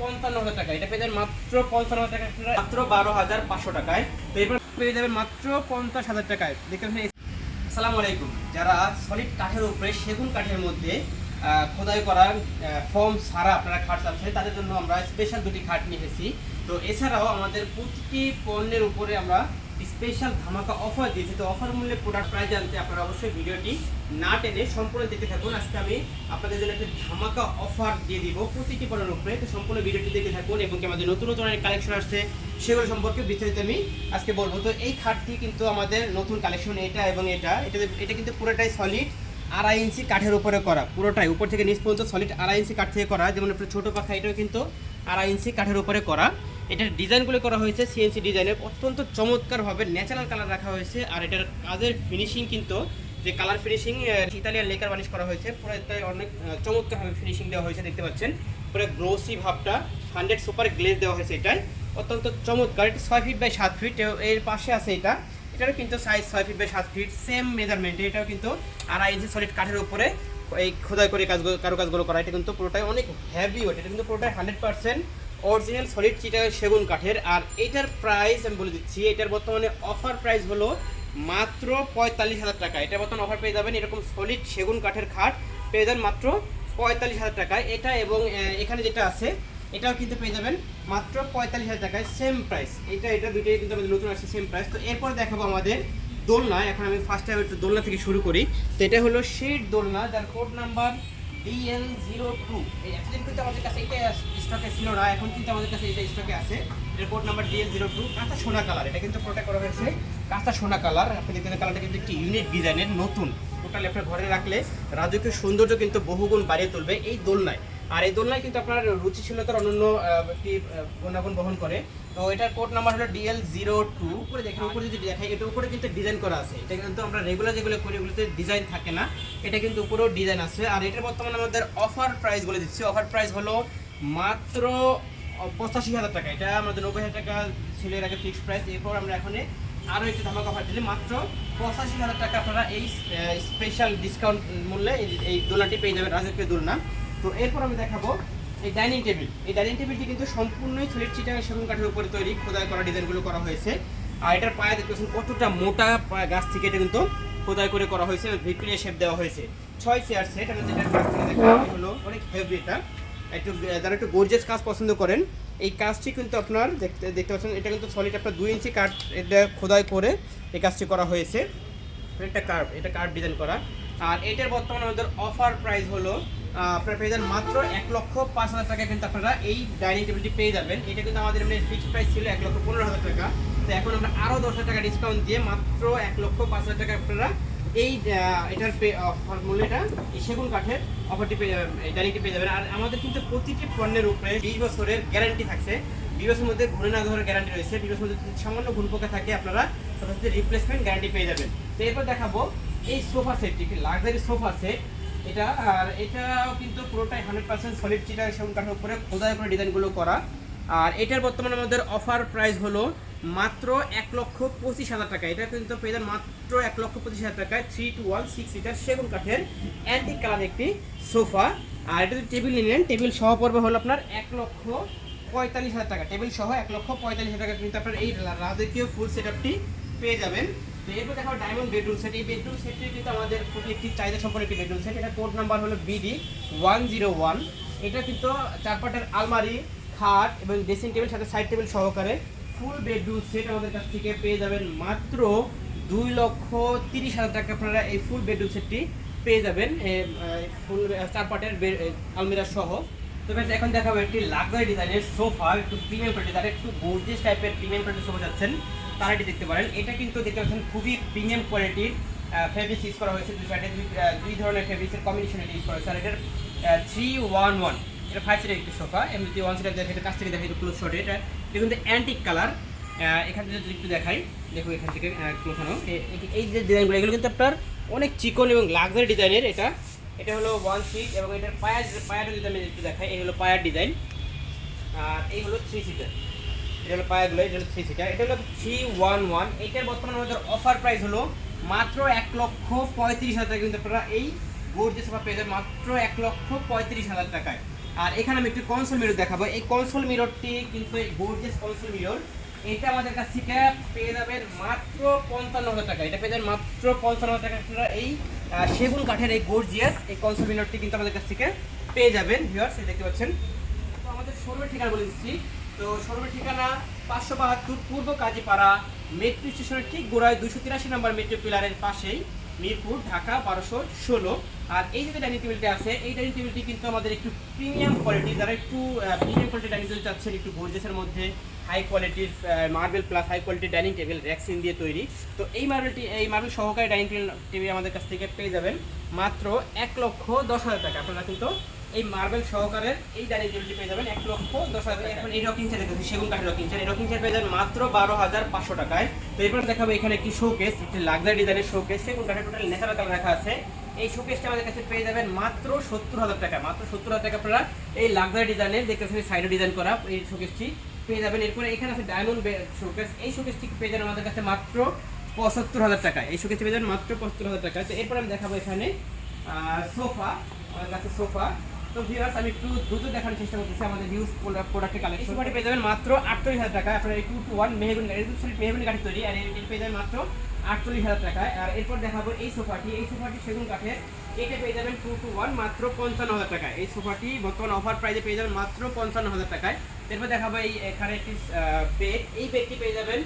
পঞ্চান্ন হাজার টাকা। এটা পেয়ে যাবেন মাত্র পঞ্চান্ন টাকা। মাত্র বারো হাজার পাঁচশো টাকায়। তো এরপর পেয়ে যাবেন মাত্র পঞ্চাশ হাজার টাকায়। দেখতে পাচ্ছেন আলাইকুম। যারা সলিড কাঠের উপরে, সেগুন কাঠের মধ্যে খোদাই করার ফর্ম ছাড়া আপনারা খাট চাচ্ছে তাদের জন্য আমরা স্পেশাল দুটি খাট নিয়ে এসেছি। তো এছাড়াও আমাদের প্রতিটি পণ্যের উপরে আমরা স্পেশাল ধামাকা অফার দিয়েছি। তো অফার মূল্যে প্রোডাক্ট প্রাইস জানতে আপনারা অবশ্যই ভিডিওটি না টেনে সম্পূর্ণ দেখতে থাকুন। আজকে আমি আপনাদের জন্য একটা ধামাকা অফার দিয়ে দিব। প্রতিটি পণ্যের উপরে তো সম্পূর্ণ ভিডিওটি দেখতে থাকুন এবং আমাদের নতুন নতুন অনেক কালেকশন আসছে, সেগুলো সম্পর্কে বিস্তারিত আমি আজকে বলব। তো এই খাটটি কিন্তু আমাদের নতুন কালেকশন এটা এবং এটা। এটা এটা কিন্তু পুরোটাই সলিড আড়াই ইঞ্চি কাঠের উপরে করা। পুরোটাই, উপর থেকে নিচ পর্যন্ত সলিড আড়াই ইঞ্চি কাঠ থেকে করা। যেমন আপনার ছোটো পাখা এটাও কিন্তু আড়াই ইঞ্চি কাঠের উপরে করা। এটার ডিজাইনগুলো করা হয়েছে সিএনসি ডিজাইনের। অত্যন্ত চমৎকারভাবে ন্যাচারাল কালার রাখা হয়েছে। আর এটার কাজের ফিনিশিং কিন্তু, যে colour finishing Italian lacquer varnish করা হয়েছে, পুরো অনেক চমৎকারভাবে ফিনিশিং দেওয়া হয়েছে, দেখতে পাচ্ছেন। পুরো গ্লোসি ভাবটা হান্ড্রেড সুপার গ্লেজ দেওয়া হয়েছে এটাই অত্যন্ত চমৎকার, এটা ছয় ফিট বাই সাত ফিট এর পাশে আছে এটা। এটারও কিন্তু সাইজ ছয় ফিট বাই সাত ফিট সেম মেজারমেন্টে এটাও কিন্তু আড়াই ইঞ্চি সলিড কাঠের উপরে, এই খোদাই করে কাজগুলো কারও কাজগুলো করা, এটা কিন্তু পুরোটাই অনেক হেভি ওয়েট এটা কিন্তু পুরোটাই হান্ড্রেড পার্সেন্ট অরিজিনাল সলিড চিটা সেগুন কাঠের। আর এটার প্রাইস আমি বলে দিচ্ছি, এটার বর্তমানে অফার প্রাইস হলো মাত্র পঁয়তাল্লিশ হাজার টাকা। এটা বর্তমানে অফার পেয়ে যাবেন এরকম সলিড সেগুন কাঠের খাট, পেয়ে যাবেন মাত্র পঁয়তাল্লিশ হাজার টাকায়। এটা এবং এখানে যেটা আছে, এটাও কিন্তু পেয়ে যাবেন মাত্র পঁয়তাল্লিশ হাজার টাকায় সেম প্রাইস এটা এটা দুটোই কিন্তু আমাদের নতুন আসছে সেম প্রাইস তো এরপর দেখাবো আমাদের দোলনা। এখন আমি ফার্স্ট টাইম একটু দোলনা থেকে শুরু করি। তো এটা হলো শেড দোলনা, যার code number DL zero two এই এতদিন কিন্তু আমাদের কাছে এটা স্টকে ছিল না, এখন কিন্তু আমাদের কাছে এটা স্টকে আছে। এর code number DL zero two কাঁচা সোনা কালার এটা কিন্তু প্রোটেক্ট করা হয়েছে। কাঁচা সোনা কালার আপনি দেখতে কালারটা কিন্তু একটি ইউনিক ডিজাইনের নতুন। টোটাল আপনার ঘরে রাখলে রাজকীয় সৌন্দর্য কিন্তু বহুগুণ বাড়িয়ে তুলবে এই দোলনায়। আর এই দোলনায় কিন্তু আপনার রুচিশীলতার অনন্য একটি গুণাগুণ বহন করে। তো এটার কোড নাম্বার হলো ডিএল জিরো টু উপরে দেখেন, উপরে যদি দেখাই, এটা উপরে কিন্তু ডিজাইন করা আছে। এটা কিন্তু আমরা রেগুলার যেগুলো করি, ওগুলোতে ডিজাইন থাকে না। এটা কিন্তু উপরেও ডিজাইন আছে। আর এটার বর্তমানে আমাদের অফার প্রাইস বলে দিচ্ছি। অফার প্রাইস হলো মাত্র পঁচাশি হাজার টাকা। এটা আমাদের নব্বই হাজার টাকা ছিল এর আগে ফিক্সড প্রাইস এরপর আমরা এখানে আরও একটি ধামাকা অফার দিলে মাত্র পঁচাশি হাজার টাকা আপনারা এই স্পেশাল ডিসকাউন্ট মূল্যে এই- এই দোলনাটি পেয়ে যাবেন রাজকীয় দোলনা। তো এরপর আমি দেখাবো এই ডাইনিং টেবিল। এই ডাইনিং টেবিলটি কিন্তু সম্পূর্ণই সলিড চিটাং সেগুন কাঠের উপরে তৈরি খোদাই করা ডিজাইনগুলো করা হয়েছে। আর এটার পায়ে দেখতেছেন কতটা মোটা গাছ থেকে এটা কিন্তু খোদাই করে করা হয়েছে ভিক্টোরিয়া শেপ দেওয়া হয়েছে। ছয় চেয়ার সেট আমি যেটা কাছ থেকে হলো অনেক হেভি এটা। একটু যারা একটু গোর্জেস কাজ পছন্দ করেন এই কাজটি কিন্তু আপনার দেখতে দেখতে পাচ্ছেন এটা কিন্তু সলিড আপনার দুই ইঞ্চি কাঠ এটা খোদাই করে এই কাজটি করা হয়েছে। এটা কার্ভ এটা কার্ভ ডিজাইন করা। আর এটার বর্তমানে আমাদের অফার প্রাইস হলো আপনারা পেয়ে যাবেন মাত্র এক লক্ষ পাঁচ হাজার টাকা কিন্তু আপনারা এই ডাইনিং টেবিলটি পেয়ে যাবেন। এটা কিন্তু আমাদের এমনি ফিক্সড প্রাইস ছিল এক লক্ষ পনেরো হাজার টাকা। তো এখন আমরা আরও দশ হাজার টাকা ডিসকাউন্ট দিয়ে মাত্র এক লক্ষ পাঁচ হাজার টাকা আপনারা এই এটার মূল্যটা এই সেগুন কাঠের অফারটি পেয়ে যাবেন, এই ডাইনিংটি পেয়ে যাবেন। আর আমাদের কিন্তু প্রতিটি পণ্যের উপরে বিশ বছরের গ্যারান্টি থাকছে। বিশ বছরের মধ্যে ঘুরে না ধরার গ্যারান্টি রয়েছে। বিশ মধ্যে যদি সামান্য ঘুন পোকা থাকে, আপনারা সাথে রিপ্লেসমেন্ট গ্যারান্টি পেয়ে যাবেন। তো এরপর দেখাবো এই সোফা সেটটি লাক্সারি সোফা সেট এটা, আর এটাও কিন্তু পুরোটাই হান্ড্রেড পার্সেন্ট সলিড চিটা সেগুন কাঠের উপরে খোদাই করে ডিজাইনগুলো করা। আর এটার বর্তমানে আমাদের অফার প্রাইস হলো মাত্র এক লক্ষ পঁচিশ হাজার টাকা। এটা কিন্তু পেয়ে যান মাত্র এক লক্ষ পঁচিশ হাজার টাকায় three two one six seater সেগুন কাঠের অ্যান্টিক কালার একটি সোফা। আর এটা টেবিল নিলেন টেবিল সহ পড়বে হলো আপনার এক লক্ষ পঁয়তাল্লিশ হাজার টাকা। টেবিল সহ এক লক্ষ পঁয়তাল্লিশ হাজার টাকা কিন্তু আপনার এই রাজকীয় ফুল সেটআপটি পেয়ে যাবেন। তো দেখাবো ডায়মন্ড সেটটি কিন্তু আমাদের চাহিদা একটি code number one zero one এটা কিন্তু আলমারি খাট এবং ড্রেসিং টেবিল সাথে সাইড টেবিল সহকারে ফুল বেডরুম সেট আমাদের কাছ থেকে পেয়ে যাবেন মাত্র দুই লক্ষ তিরিশ হাজার টাকা। আপনারা এই ফুল বেডরুম সেটটি পেয়ে যাবেন ফুল চারপাটের আলমিরা সহ। তো guys, এখন দেখাবো একটি লাক্সারি ডিজাইনের সোফা একটু প্রিমিয়াম একটু গোর্জিয়াস টাইপের প্রিমিয়াম সোফা যাচ্ছেন তারা এটি দেখতে পারেন। এটা কিন্তু দেখতে পাচ্ছেন খুবই প্রিমিয়াম কোয়ালিটির ফেব্রিক্স ইউজ করা হয়েছে দুই সাইডে, দুই দুই ধরনের ফেব্রিক্সের কম্বিনেশন ইউজ করা হয়েছে। আর এটার থ্রি ওয়ান ওয়ান এটা ফাইভ সিটের একটি সোফা এমনি ওয়ান সিটার দেখে, কাছ থেকে দেখে ক্লোজ শটে এটা এটা কিন্তু অ্যান্টিক কালার এখান থেকে যদি একটু দেখাই, দেখো এখান থেকে ক্লোজ হলো এই যে ডিজাইনগুলো এগুলো কিন্তু আপনার অনেক চিকন এবং লাক্সারি ডিজাইনের এটা এটা হলো ওয়ান সিট এবং এটার পায়ার পায়ারটা যদি আমি একটু দেখাই, এই হলো পায়ার ডিজাইন আর এই হলো থ্রি সিটার এটা হলো পায়ারগুলো এটা হলো থ্রি সিটার এটা হলো থ্রি ওয়ান ওয়ান এইটার বর্তমানে আমাদের অফার প্রাইস হলো মাত্র এক লক্ষ পঁয়ত্রিশ হাজার টাকা। কিন্তু আপনারা এই যে সোফা পেয়ে যাবেন মাত্র এক লক্ষ পঁয়ত্রিশ হাজার টাকায়। আর এখানে আমি একটু কনসোল মিরর দেখাবো। এই কনসোল মিররটি কিন্তু এই গোর্জেস কনসোল মিরর এটা আমাদের কাছ থেকে পেয়ে যাবেন মাত্র পঞ্চান্ন হাজার টাকা। এটা পেয়ে যাবেন মাত্র পঞ্চান্ন হাজার টাকা। আপনারা এই সেগুন কাঠের এই গোর্জিয়াস এই কনসোল মিররটি কিন্তু আমাদের কাছ থেকে পেয়ে যাবেন। এই দেখতে পাচ্ছেন। তো আমাদের শোরুমের ঠিকানা বলে দিচ্ছি। তো শোরুমের ঠিকানা পাঁচশো বাহাত্তর পূর্ব কাজীপাড়া মেট্রো স্টেশনের ঠিক গোড়ায় দুশো তিরাশি নম্বর মেট্রো পিলারের পাশেই মিরপুর, ঢাকা, বারোশো ষোলো। আর এই যে ডাইনিং টেবিলটি আছে, এই ডাইনিং টেবিলটি কিন্তু আমাদের একটু প্রিমিয়াম কোয়ালিটি যারা একটু প্রিমিয়াম কোয়ালিটি ডাইনিং টেবিল চাচ্ছেন, একটু গোর্জেসের মধ্যে হাই কোয়ালিটির মার্বেল প্লাস হাই কোয়ালিটির ডাইনিং টেবিল র্যাক্সিন দিয়ে তৈরি। তো এই মার্বেলটি এই মার্বেল সহকারে ডাইনিং টেবিল টেবিল আমাদের কাছ থেকে পেয়ে যাবেন মাত্র এক লক্ষ দশ হাজার টাকা। আপনারা কিন্তু এই মার্বেল সহকারের এই ডাইনিং টেবিলটি পেয়ে যাবেন এক লক্ষ দশ হাজার এখন এই রকিং চেয়ার দেখেছি সেগুন কাঠের রকিং চেয়ার এই রকিং চেয়ার পেয়ে যাবেন মাত্র বারো হাজার পাঁচশো টাকায়। তো এরপর দেখাবো এখানে একটি শোকেস একটি লাক্সারি ডিজাইনের শোকেস সেগুন কাঠের টোটাল ন্যাচারাল কালার রাখা আছে। এই শোকেসটা আমাদের কাছে পেয়ে যাবেন মাত্র সত্তর হাজার টাকা, মাত্র সত্তর হাজার টাকা আপনারা এই লাক্সারি ডিজাইনের দেখতেছেন সাইডে ডিজাইন করা এই শোকেসটি পেয়ে যাবেন। এরপরে এখানে আছে ডায়মন্ড শোকেস এই শোকেসটি পেয়ে যাবেন আমাদের কাছে মাত্র পঁচাত্তর হাজার টাকা এই শোকেসটি পেয়ে যাবেন মাত্র পঁচাত্তর হাজার টাকা তো এরপর আমি দেখাবো এখানে সোফা আমাদের কাছে সোফা তো ভিউয়ার্স আমি একটু দ্রুত দেখানোর চেষ্টা করতেছি আমাদের হিউজ প্রোডাক্টের কালেকশন সোফাটি পেয়ে যাবেন মাত্র আটচল্লিশ হাজার টাকা, আপনার এই টু টু ওয়ান মেহগুন গাড়ি মেহগুন গাড়ি তৈরি, আর এটি পেয়ে যাবেন মাত্র আটচল্লিশ হাজার টাকায় আর এরপর দেখাবো এই সোফাটি এই সোফাটি সেগুন কাঠের। এটা পেয়ে যাবেন টু টু ওয়ান মাত্র পঞ্চান্ন হাজার টাকায় এই সোফাটি বর্তমান অফার প্রাইসে পেয়ে যাবেন মাত্র পঞ্চান্ন হাজার টাকায়। এরপর দেখাবো এই, এখানে একটি বেড এই বেডটি পেয়ে যাবেন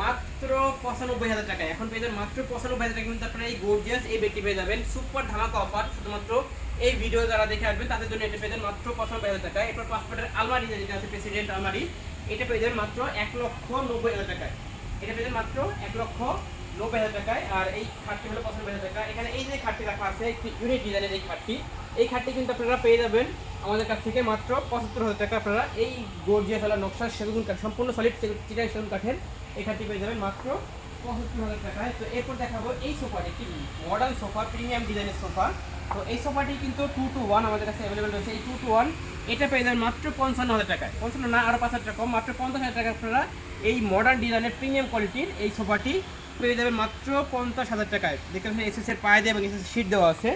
মাত্র পঁচানব্বই হাজার টাকায়। এখন পেয়ে যাবেন মাত্র পঁচানব্বই হাজার টাকা কিন্তু আপনারা এই গোর্জিয়াস এই বেডটি পেয়ে যাবেন। সুপার ধামাকা অফার শুধুমাত্র এই ভিডিও যারা দেখে আসবেন তাদের জন্য এটা পেয়ে যাবেন মাত্র পঁচানব্বই হাজার টাকায় এরপর পাসপোর্টের আলমারি যেটা আছে প্রেসিডেন্ট আলমারি, এটা পেয়ে যাবেন মাত্র এক লক্ষ নব্বই হাজার টাকায়। এটা পেয়ে যাবেন মাত্র এক লক্ষ নব্বই হাজার টাকায়। আর এই খাটটি হলো পঁচানব্বই হাজার টাকা। এখানে এই যে খাটটি রাখা আছে, একটি ইউনিক ডিজাইনের এই খাটটি এই খাটটি কিন্তু আপনারা পেয়ে যাবেন আমাদের কাছ থেকে মাত্র পঁচাত্তর হাজার টাকা। আপনারা এই গর্জিয়া ফেলা নকশা সেগুন কাঠ, সম্পূর্ণ সলিড সেগুন কাঠের এই খাটটি পেয়ে যাবেন মাত্র পঁচাত্তর হাজার টাকায় তো এরপর দেখাবো এই সোফাটি একটি মডার্ন সোফা প্রিমিয়াম ডিজাইনের সোফা। তো এই সোফাটি কিন্তু টু টু ওয়ান আমাদের কাছে অ্যাভেলেবেল রয়েছে। এই টু টু ওয়ান এটা পেয়ে যাবেন মাত্র পঞ্চান্ন হাজার টাকায়। পঞ্চান্ন না আরও পাঁচ হাজার টাকা কম, মাত্র পঞ্চাশ হাজার টাকা আপনারা এই মডার্ন ডিজাইনের প্রিমিয়াম কোয়ালিটির এই সোফাটি পেয়ে যাবেন মাত্র পঞ্চাশ হাজার টাকায়। দেখতে পাচ্ছেন এসএস এর পায়ে দিয়ে এবং এসএস শিট দেওয়া আছে।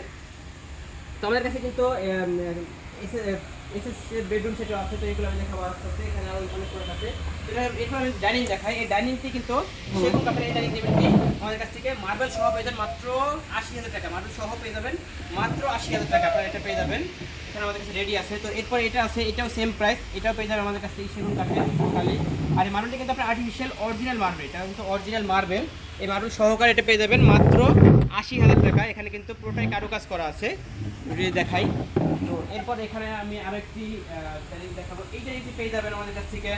তো আমাদের কাছে কিন্তু এসএস বেডরুম সেটও আছে তো এগুলো আমি দেখাবো আস্তে এখানে আরও অনেক প্রোডাক্ট আছে। এরপর ডাইনিং দেখাই। এই ডাইনিংটি কিন্তু সেগুন কাপড়ের এই ডাইনিং টেবিলটি আমাদের কাছ থেকে মার্বেল সহ পেয়ে যাবেন মাত্র আশি হাজার টাকা। মার্বেল সহ পেয়ে যাবেন মাত্র আশি হাজার টাকা। আপনারা এটা পেয়ে যাবেন। এখানে আমাদের কাছে রেডি আছে। তো এরপর এটা আছে, এটাও সেম প্রাইস এটাও পেয়ে যাবেন আমাদের কাছে এই সেগুন কাঠের খালি আর এই মার্বেলটি কিন্তু আপনার আর্টিফিশিয়াল অরিজিনাল মার্বেল এটা কিন্তু অরিজিনাল মার্বেল এই মার্বেল সহকারে এটা পেয়ে যাবেন মাত্র আশি হাজার টাকা। এখানে কিন্তু পুরোটাই কারুকাজ করা আছে। দেখাই। তো এরপর এখানে আমি আরেকটি ডাইনিং দেখাবো। এই ডাইনিংটি পেয়ে যাবেন আমাদের কাছ থেকে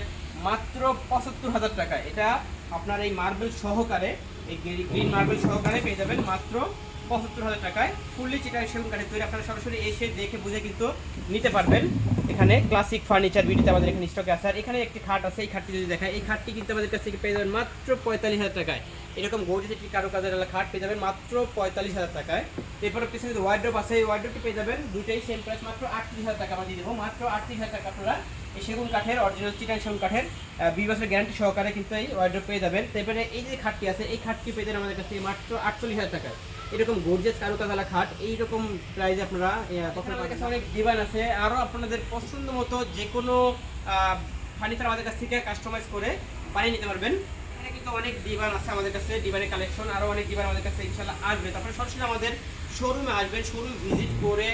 মাত্র পঁচাত্তর হাজার টাকা। এটা আপনার এই মার্বেল সহকারে, এই গ্রিন মার্বেল সহকারে পেয়ে যাবেন মাত্র পঁচাত্তর হাজার টাকায়। ফুললি চিটার সেগুন কাঠের তৈরি। আপনারা সরাসরি এসে দেখে বুঝে কিন্তু নিতে পারবেন। এখানে ক্লাসিক ফার্নিচার বিডিতে আমাদের এখানে স্টকে আছে। আর এখানে একটি খাট আছে। এই খাটটি যদি দেখায় এই খাটটি কিন্তু আমাদের কাছ থেকে পেয়ে যাবেন মাত্র পঁয়তাল্লিশ হাজার টাকায়। এরকম গৌরি কারুকাজের খাট পেয়ে যাবেন মাত্র পঁয়তাল্লিশ হাজার টাকায়। এরপরে পিছনে যে ওয়ার্ড্রোপ আছে এই ওয়ার্ড্রোপটি পেয়ে যাবেন দুইটাই সেম প্রাইস মাত্র আটত্রিশ হাজার টাকা আমরা দিয়ে দেবো। মাত্র আটত্রিশ হাজার টাকা আপনারা এই সেগুন কাঠের অরিজিনাল চিটান সেগুন কাঠের দুই বছরের গ্যারান্টি সহকারে কিন্তু এই ওয়ার্ড্রোপ পেয়ে যাবেন। তারপরে এই যে খাটটি আছে এই খাটটি পেয়ে যাবেন আমাদের কাছ মাত্র আটচল্লিশ হাজার টাকায়। এরকম গর্জেস কারুকাজালা খাট এইরকম প্রাইজে আপনারা আমাদের কাছে অনেক ডিজাইন আছে। আরও আপনাদের পছন্দ মতো যে কোনো ফার্নিচার আমাদের কাছ থেকে কাস্টমাইজ করে বানিয়ে নিতে পারবেন। এখানে কিন্তু অনেক ডিভান আছে আমাদের কাছে ডিভানের কালেকশন আরও অনেক ডিভান আমাদের কাছে ইনশাল্লাহ আসবে। তারপরে সরাসরি আমাদের শোরুমে আসবেন শোরুম ভিজিট করে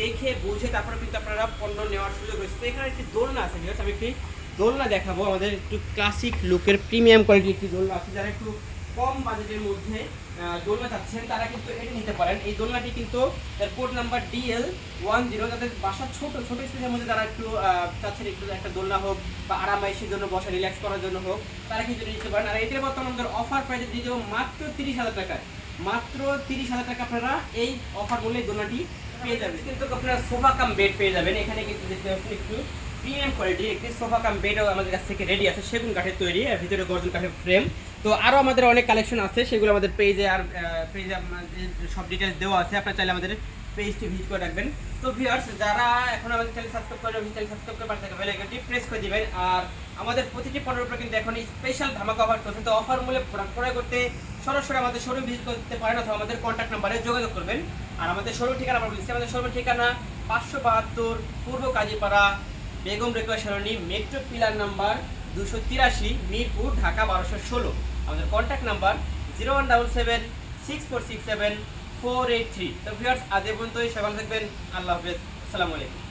দেখে, বুঝে তারপরে কিন্তু আপনারা পণ্য নেওয়ার সুযোগ রয়েছে। এখানে একটি দোলনা আছে, ঠিক আমি একটি দোলনা দেখাবো। আমাদের একটু ক্লাসিক লুকের প্রিমিয়াম কোয়ালিটির একটি দোলনা আছে, যারা একটু কম বাজেটের মধ্যে দোলনা চাচ্ছেন, তারা কিন্তু এটা নিতে পারেন। এই দোলনাটি কিন্তু তার code number DL one zero তাদের বাসা ছোট ছোট স্পেসের মধ্যে তারা একটু চাচ্ছেন একটু একটা দোলনা হোক বা আরামাইশের জন্য বসা রিল্যাক্স করার জন্য হোক, তারা কিন্তু নিতে পারেন। আর এটার বর্তমানে আমাদের অফার প্রাইসে দিয়ে দেবো মাত্র তিরিশ হাজার টাকায়। মাত্র তিরিশ হাজার টাকা আপনারা এই অফার মূল্যে দোলনাটি পেয়ে যাবেন। কিন্তু আপনারা সোফা কাম বেড পেয়ে যাবেন। এখানে কিন্তু দেখতে পাচ্ছেন একটু প্রিমিয়াম কোয়ালিটির একটি সোফা কাম বেডও আমাদের কাছ থেকে রেডি আছে, সেগুন কাঠের তৈরি আর ভিতরে গর্জন কাঠের ফ্রেম তো আরও আমাদের অনেক কালেকশন আছে, সেগুলো আমাদের পেজে আর পেজে আমাদের সব ডিটেলস দেওয়া আছে। আপনারা চাইলে আমাদের পেজটি ভিজিট করে রাখবেন। তো ভিউয়ার্স যারা এখন আমাদের চ্যানেল সাবস্ক্রাইব করে চ্যানেল সাবস্ক্রাইব করে পাশে বেল আইকনটি প্রেস করে দিবেন। আর আমাদের প্রতিটি পণ্যের উপর কিন্তু এখন স্পেশাল ধামাকা অফার চলছে। তো অফার মূল্যে প্রোডাক্ট ক্রয় করতে সরাসরি আমাদের শোরুম ভিজিট করতে পারেন অথবা আমাদের কন্ট্যাক্ট নাম্বারে যোগাযোগ করবেন। আর আমাদের শোরুম ঠিকানা আমরা বলছি আমাদের শোরুম ঠিকানা পাঁচশো বাহাত্তর, পূর্ব Kazipara, Begum Rokeya Sarani metro pillar number দুশো তিরাশি, মিরপুর, ঢাকা বারোশো ষোলো। আমাদের contact number zero one double seven six four six seven four eight three তো ভিউয়ার্স আজ পর্যন্তই ভালো থাকবেন। আল্লাহ হাফেজ। আসসালামু আলাইকুম।